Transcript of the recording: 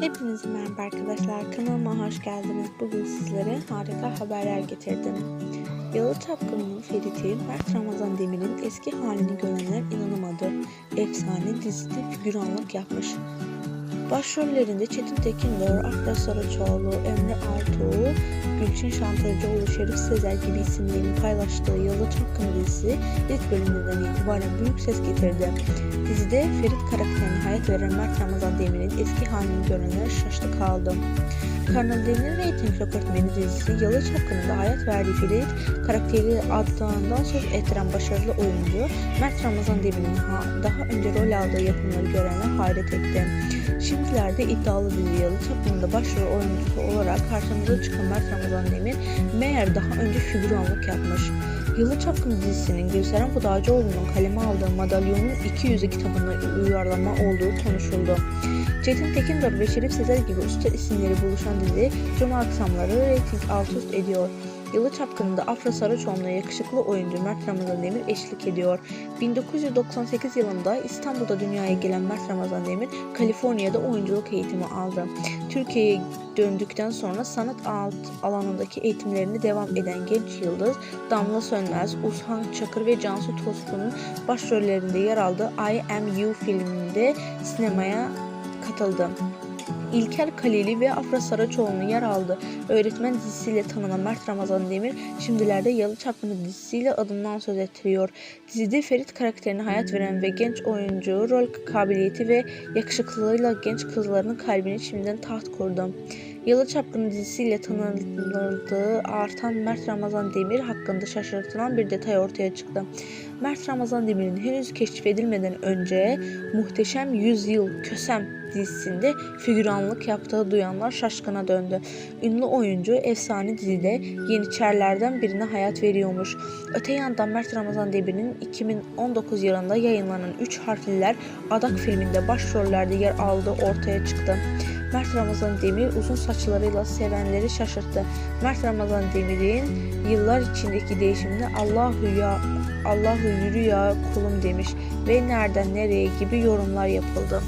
Hepinize merhaba arkadaşlar. Kanalıma hoş geldiniz. Bugün sizlere harika haberler getirdim. Yalı Çapkını'nın Ferit'i Mert Ramazan Demir'in eski halini görenler inanamadı. Efsane dizide figüranlık yapmış. Başrollerinde Çetin Tekindor, Afra Saraçoğlu, Emre Artuğ, Gülçin Şantajcıoğlu, Şerif Sezer gibi isimlerin paylaştığı Yalı Çapkını dizisi ilk bölümünden itibaren büyük ses getirdi. Dizide Ferit karakterine hayat veren Mert Ramazan Demir'in eski halini görenler şaştı kaldı. Kanal D'nin reyting rekortmeni dizisi Yalı Çapkını'nda hayat verdiği Ferit karakteriyle adından söz ettiren başarılı oyuncu Mert Ramazan Demir'in ha- daha önce rol aldığı yapımları görenler hayret etti. Şimdilerde iddialı dizi Yalı Çapkını'nda başrol oyuncusu olarak karşımıza çıkan Mert Ramazan Demir meğer daha önce figüranlık yapmış. Yalı Çapkını dizisinin Gülseren Budağcıoğlu'nun kaleme aldığı Madalyonun 200'ü kitabına uyarlama olduğu konuşuldu. Çetin Tekindor ve Şerif Sezer gibi usta isimleri buluşan dizi Cuma akşamları reyting alt üst ediyor. Yalı Çapkını'nda Afra Saraçoğlu'na yakışıklı oyuncu Mert Ramazan Demir eşlik ediyor. 1998 yılında İstanbul'da dünyaya gelen Mert Ramazan Demir, Kaliforniya'da oyunculuk eğitimi aldı. Türkiye'ye döndükten sonra sanat alt alanındaki eğitimlerini devam eden genç yıldız Damla Sönmez, Uzhan Çakır ve Cansu Toskun'un başrollerinde yer aldığı I Am You filminde sinemaya katıldı. İlker Kaleli ve Afra Saraçoğlu'nun yer aldığı öğretmen dizisiyle tanınan Mert Ramazan Demir şimdilerde Yalı Çapkını dizisiyle adından söz ettiriyor. Dizide Ferit karakterine hayat veren ve genç oyuncu rol kabiliyeti ve yakışıklılığıyla genç kızların kalbini şimdiden taht kurdu. Yalı Çapkını dizisiyle tanınırlığı artan Mert Ramazan Demir hakkında şaşırtılan bir detay ortaya çıktı. Mert Ramazan Demir'in henüz keşfedilmeden önce Muhteşem Yüzyıl Kösem dizisinde figüranlık yaptığı duyanlar şaşkına döndü. Ünlü oyuncu efsane dizide Yeniçerlerden birine hayat veriyormuş. Öte yandan Mert Ramazan Demir'in 2019 yılında yayınlanan 3 harfliler Adak filminde başrollerde yer aldığı ortaya çıktı. Mert Ramazan Demir uzun saçlarıyla sevenleri şaşırttı. Mert Ramazan Demir'in yıllar içindeki değişimini Allahu ya Allahu yürü ya kulum demiş ve nereden nereye gibi yorumlar yapıldı.